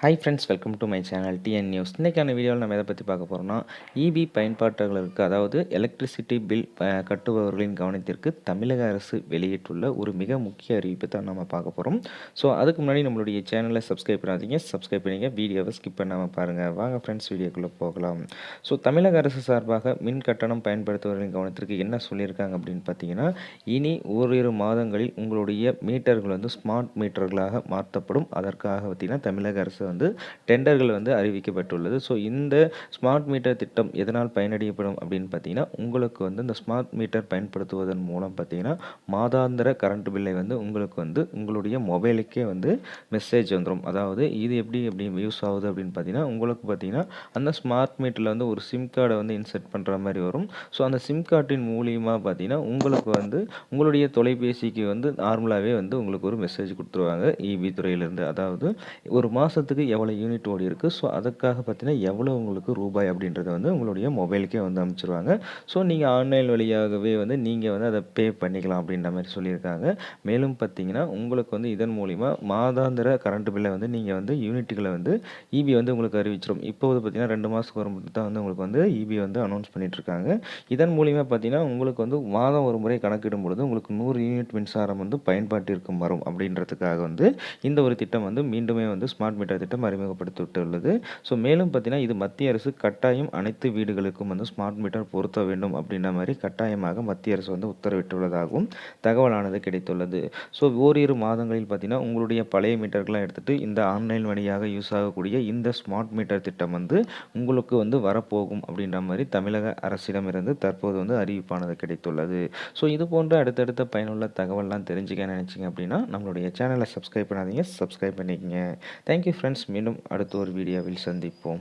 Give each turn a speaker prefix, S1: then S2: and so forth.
S1: Hi friends welcome to my channel TN news இன்றைக்கான வீடியோவில் நம்ம எதை பற்றி பார்க்க போகிறோம்னா இபி பயன்பாட்டாளர்களுக்கு அதாவது எலக்ட்ரிசிட்டி பில் கட்டுபவர்களின் கவனத்திற்கு தமிழக அரசு வெளியிட்டுள்ள ஒரு மிக முக்கிய அறிவிப்பை தான் நம்ம பார்க்க போகிறோம் ஸோ அதுக்கு முன்னாடி நம்மளுடைய சேனலை சப்ஸ்கிரைப் பண்ணாதீங்க. சப்ஸ்கிரைப் பண்ணிங்க வீடியோவை ஸ்கிப் பண்ணாமல் பாருங்கள் வாங்க ஃப்ரெண்ட்ஸ் வீடியோக்குள்ளே போகலாம். ஸோ தமிழக அரசு சார்பாக மின் கட்டணம் பயன்படுத்துபவர்களின் கவனத்திற்கு என்ன சொல்லியிருக்காங்க அப்படின்னு பார்த்தீங்கன்னா இனி ஓரிரு மாதங்களில் உங்களுடைய மீட்டர்கள் வந்து ஸ்மார்ட் மீட்டர்களாக மாற்றப்படும். அதற்காக பார்த்திங்கன்னா தமிழக அரசு வந்து டெண்டர்கள் வந்து அறிவிக்கப்பட்டுள்ளது. ஸோ இந்த ஸ்மார்ட் மீட்டர் திட்டம் எதனால் பயனடையப்படும் அப்படின்னு பார்த்தீங்கன்னா உங்களுக்கு வந்து இந்த ஸ்மார்ட் மீட்டர் பயன்படுத்துவதன் மூலம் பார்த்தீங்கன்னா மாதாந்திர கரண்ட் பில்லை வந்து உங்களுக்கு வந்து உங்களுடைய மொபைலுக்கே வந்து மெசேஜ் வந்துடும் அதாவது இது எப்படி எப்படி யூஸ் ஆகுது அப்படின்னு பார்த்தீங்கன்னா உங்களுக்கு பார்த்தீங்கன்னா அந்த ஸ்மார்ட் மீட்டரில் வந்து ஒரு சிம் கார்டை வந்து இன்செர்ட் பண்ணுற மாதிரி வரும். ஸோ அந்த சிம் கார்டின் மூலியமாக பார்த்தீங்கன்னா உங்களுக்கு வந்து உங்களுடைய தொலைபேசிக்கு வந்து நார்மலாகவே வந்து உங்களுக்கு ஒரு மெசேஜ் கொடுத்துருவாங்க. இபி துறையிலேருந்து. அதாவது ஒரு மாதத்துக்கு எவ்வளோ யூனிட் ஓடி இருக்குது ஸோ அதுக்காக பார்த்தீங்கன்னா எவ்வளோ உங்களுக்கு ரூபாய் அப்படின்றத வந்து உங்களுடைய மொபைலுக்கே வந்து அமைச்சிருவாங்க. ஸோ நீங்கள் ஆன்லைன் வழியாகவே வந்து நீங்கள் வந்து அதை பே பண்ணிக்கலாம் அப்படின்ற மாதிரி சொல்லியிருக்காங்க. மேலும் பார்த்தீங்கன்னா உங்களுக்கு வந்து இதன் மூலிமா மாதாந்திர கரண்ட் பில்லை வந்து நீங்கள் வந்து யூனிட்டுகளை வந்து இபி வந்து உங்களுக்கு அறிவிச்சிடும் இப்போ வந்து பார்த்தீங்கன்னா ரெண்டு மாதத்துக்கு ஒரு மட்டும் தான் வந்து உங்களுக்கு வந்து இபி வந்து அனௌன்ஸ் பண்ணிகிட்ருக்காங்க இருக்காங்க இதன் மூலிமா பார்த்தீங்கன்னா உங்களுக்கு வந்து மாதம் ஒரு முறை கணக்கிடும் பொழுது உங்களுக்கு நூறு யூனிட் மின்சாரம் வந்து பயன்பாட்டிற்கு வரும் அப்படின்றதுக்காக வந்து இந்த ஒரு திட்டம் வந்து மீண்டுமே வந்து ஸ்மார்ட் மீட்டர் திட்டம் அறிமுகப்படுத்திவிட்டுள்ளது ஸோ மேலும் பார்த்தீங்கன்னா இது மத்திய அரசு கட்டாயம் அனைத்து வீடுகளுக்கும் வந்து ஸ்மார்ட் மீட்டர் பொருத்த வேண்டும் அப்படின்ற மாதிரி கட்டாயமாக மத்திய அரசு வந்து உத்தரவிட்டுள்ளதாகவும் தகவலானது கிடைத்துள்ளது. ஸோ ஓரிரு மாதங்களில் பார்த்தீங்கன்னா உங்களுடைய பழைய மீட்டர்கள்லாம் எடுத்துகிட்டு இந்த ஆன்லைன் வழியாக யூஸ் ஆகக்கூடிய இந்த ஸ்மார்ட் மீட்டர் திட்டம் வந்து உங்களுக்கு வந்து வரப்போகும் அப்படின்ற மாதிரி தமிழக அரசிடமிருந்து தற்போது வந்து அறிவிப்பானது கிடைத்துள்ளது. ஸோ இது போன்ற அடுத்தடுத்த பயனுள்ள தகவல்லாம் தெரிஞ்சுக்க நினச்சிங்க அப்படின்னா நம்மளுடைய சேனலை சப்ஸ்கிரைப் பண்ணாதீங்க. சப்ஸ்கிரைப் பண்ணிக்கங்க. தேங்க்யூ ஃப்ரெண்ட்ஸ் மீண்டும் அடுத்த ஒரு வீடியோவில் சந்திப்போம்.